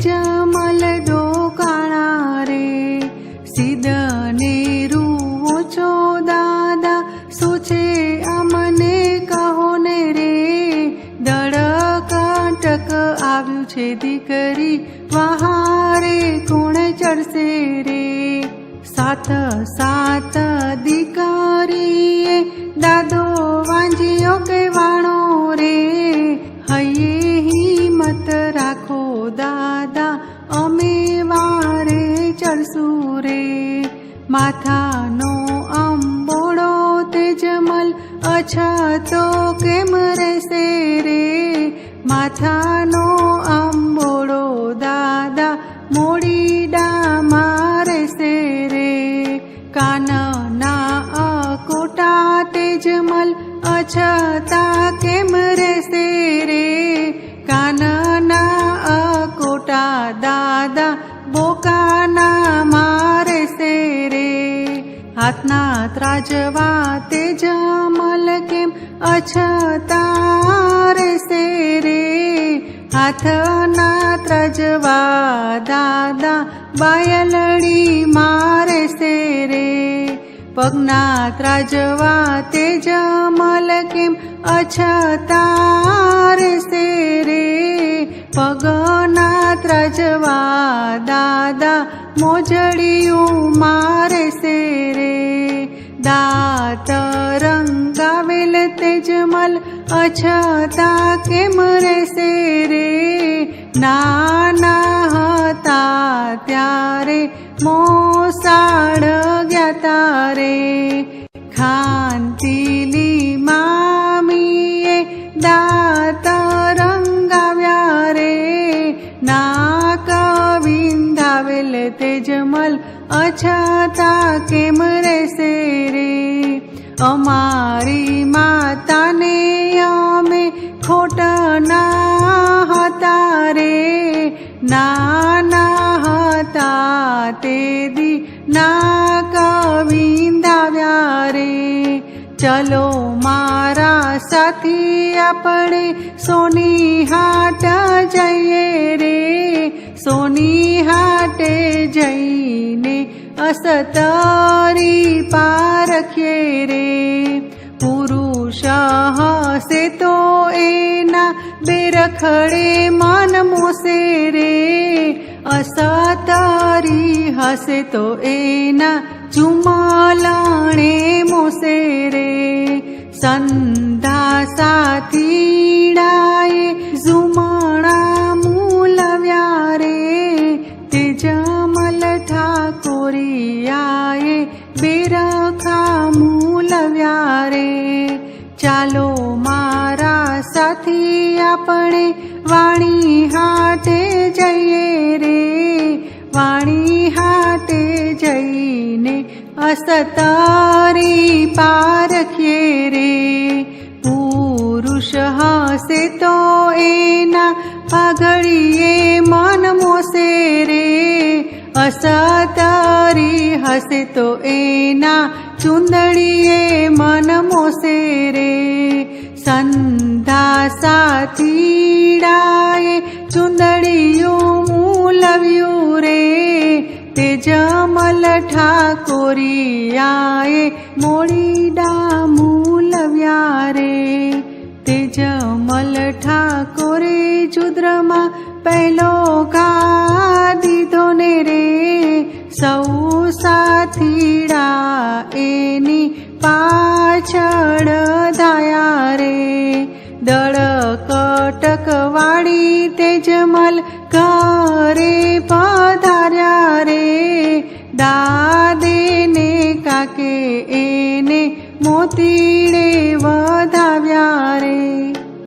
જમલ ડોકાણા રે. સિદ ને રૂવો છો, દાદા, શું છે અમને કહો ને રે? દળકાંટક આવ્યું છે દીકરી, વહારે કોણ ચડશે રે? સાત સાત દીકરીએ દાદો વાંજીઓ કે દાદા અમે વારે ચડશું રે. માથાનો અંબોડો તેજમલ, અછતો કેમ રહેશે રે? માથાનો અંબોડો દાદા મોડી ડામાં રહેશે રે. કાનના અકોટા તેજમલ, અછતા હાથના ત્રાજવા તેજમલ કેમ અછતા રે રે હાથના ત્રજવા દાદા બાયલડી મારે સે રે પગના ત્રાજવા તેજમલ કેમ અછતા રે રે પગના ત્રજવા દાદા મોજડિયું મારે દાત રંગાવેલ તેજમલ અછતા કેમ રહેશે રે નાના હતા ત્યારે મોસાળ ગયા તારે ખાંતિલી મામીએ દાત રંગાવ્યા રે ના વિંધાવેલ તેજમલ અછતા કેમ રહેશે રે? અમારી માતાને અમે ખોટના હતા રે. નાના હતા તે દી ના કવિંદાવ્યા રે. ચલો મારા સાથી, આપણે સોની હાટ જઈએ રે. સોની હાટે જઈને અસતરી પારખીએ રે પુરુષ હશે તો એના બેરખડે માન મોસે રે. અસતરી હશે તો એના ચુમાલાણે મોસે રે. સંધા સાથીડાએ સાથી આપણે વાણી હાટે જઈએ રે. વાણી હાટે જઈને અસતારી પારખીએ રે. પુરુષ હશે તો એના પાઘડીએ મન મોસે રે. અસતારી હશે તો એના ચુંદડીએ મન મોસે રે. સંધા સાથીડાએ ચુંદડીયું મૂલવ્યું રે. તે જમલ ઠાકોરિયાએ મોડીડા મૂલવ્યા રે. તે જમલ ઠાકોરે જુદ્રમાં પહેલો ગા દીધો ને રે. સૌ સાથીડા એની પાછળ તેજમલ